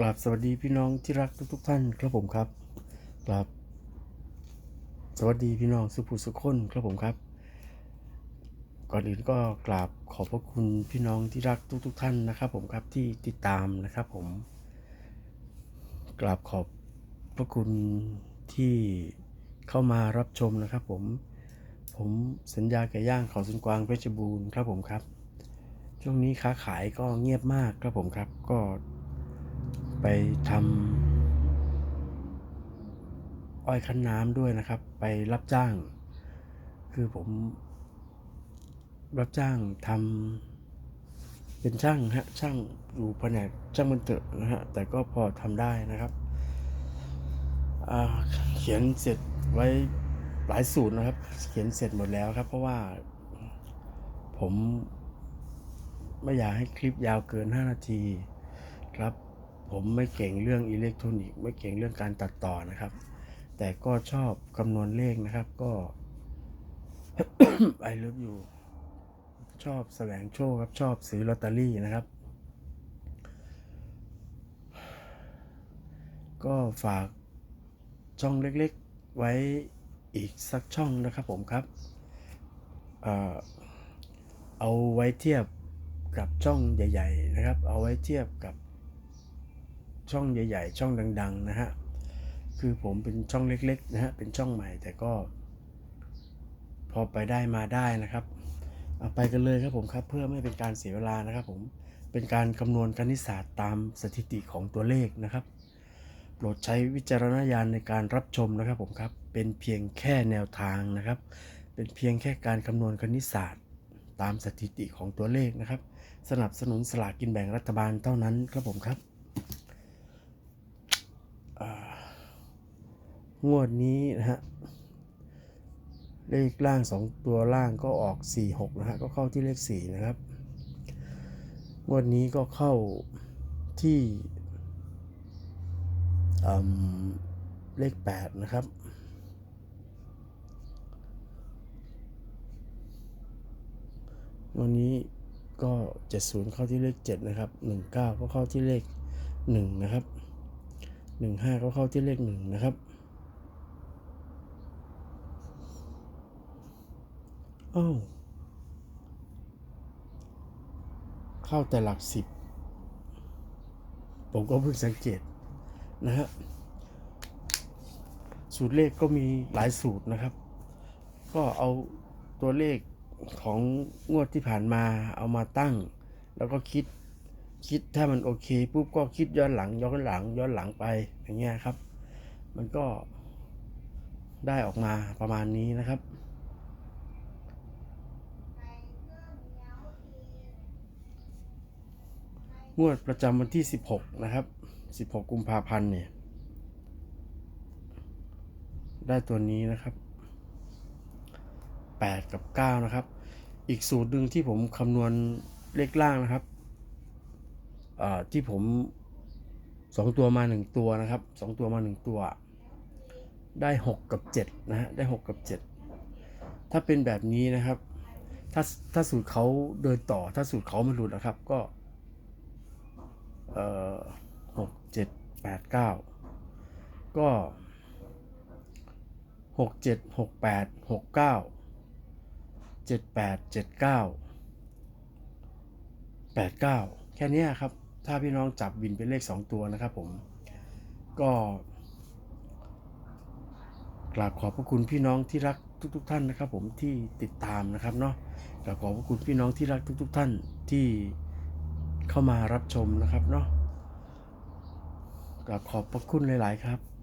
กราบสวัสดีพี่น้องที่รักทุกๆท่านครับผมครับกราบสวัสดีพี่น้องสุภูสุขคนครับผมครับ ก่อนอื่นก็กราบขอบพระคุณพี่น้องที่รักทุกๆท่านนะครับ ผมครับที่ติดตามนะครับผม กราบขอบพระคุณที่เข้ามารับชมนะครับ ผม ผมสัญญาแก่ย่างเขาสุนกวางเพชรบูรณ์ครับผมครับ ช่วงนี้ค้าขายก็เงียบมากครับผมครับก็ ไปทำอ้อยคั้นน้ำด้วยนะครับ ไปรับจ้าง คือผม รับจ้างทำเป็นช่างฮะช่างอยู่แผนกช่างมันเถอะนะฮะแต่ก็พอทำได้นะครับเขียนเสร็จไว้หลายสูตรนะครับ เขียนเสร็จหมดแล้วครับ เพราะว่าผมไม่อยากให้คลิปยาวเกิน 5 นาทีครับ ผมไม่เก่งเรื่องอิเล็กทรอนิกส์ไม่เก่งเรื่องการตัดต่อนะครับ แต่ก็ชอบคำนวณเลขนะครับก็ไอเลิฟอยู่ชอบแสวงโชคครับชอบซื้อลอตเตอรี่นะครับ ก็ฝากช่องเล็กๆไว้อีกสักช่องนะครับผมครับ เอ่อเอาไว้เทียบกับช่องใหญ่ ๆ นะครับ เอาไว้เทียบกับ ช่องใหญ่ ๆ ช่องดัง ๆ นะฮะ คือผมเป็นช่องเล็กๆนะฮะ เป็นช่องใหม่แต่ก็ พอไปได้มาได้นะครับ เอาไปกันเลยครับผมครับ เพื่อไม่เป็นการเสียเวลานะครับ ผมเป็นการคำนวณคณิตศาสตร์ตามสถิติของตัวเลขนะครับโปรดใช้วิจารณญาณในการรับชมนะครับผมครับ เป็นเพียงแค่แนวทางนะครับ เป็นเพียงแค่การคำนวณคณิตศาสตร์ ตามสถิติของตัวเลขนะครับ สนับสนุนสลากกินแบ่งรัฐบาลเท่านั้นครับผมครับอ่า งวดนี้นะฮะ เลขล่าง 2 ตัวล่างก็ออก 4 6 นะฮะ ก็เข้าที่เลข 4 นะครับ งวดนี้ก็เข้าที่เลข 8 นะครับวันนี้ก็ 70 เข้าที่เลข 7 นะครับ 19 ก็เข้าที่เลข 1 นะครับ 15 ก็เข้าที่เลข 1 นะครับ อ้าวเข้าแต่หลักสิบ ผมก็เพิ่งสังเกตนะฮะสูตรเลขก็มีหลายสูตรนะครับ ก็เอาตัวเลขของงวดที่ผ่านมาเอามาตั้ง แล้วก็คิดคิดถ้ามันโอเคปุ๊บก็คิดย้อนหลังย้อนหลังย้อนหลังไปอย่างเงี้ยครับ มันก็ได้ออกมาประมาณนี้นะครับ งวดประจำวันที่ 16 นะครับ 16 กุมภาพันธ์เนี่ย ได้ตัวนี้นะครับ 8 กับ 9 นะครับ อีกสูตรหนึ่งที่ผมคำนวณเลขล่างนะครับที่ผม 2 ตัวมา 1 ตัวนะครับ 2 ตัวมา 1 ตัว ได้ 6 กับ 7 นะฮะ ได้ 6 กับ 7 ถ้าเป็นแบบนี้นะครับ ถ้าถ้าสูตรเขาเดินต่อ ถ้าสูตรเขาไม่หลุดนะครับ ก็ เอ่อหกเจ็ดแปดเก้าก็หกเจ็ดหกแปดหกเก้าเจ็ดแปดเจ็ดเก้าแปดเก้าแค่นี้ครับ ถ้าพี่น้องจับวินเป็นเลขสองตัวนะครับผม ก็กราบขอบพระคุณพี่น้องที่รักทุกๆท่านนะครับผมที่ติดตามนะครับเนาะกราบขอบพระคุณพี่น้องที่รักทุกๆท่านที่ เข้ามารับชมนะครับเนาะกราบขอบพระคุณหลาย ๆ ครับ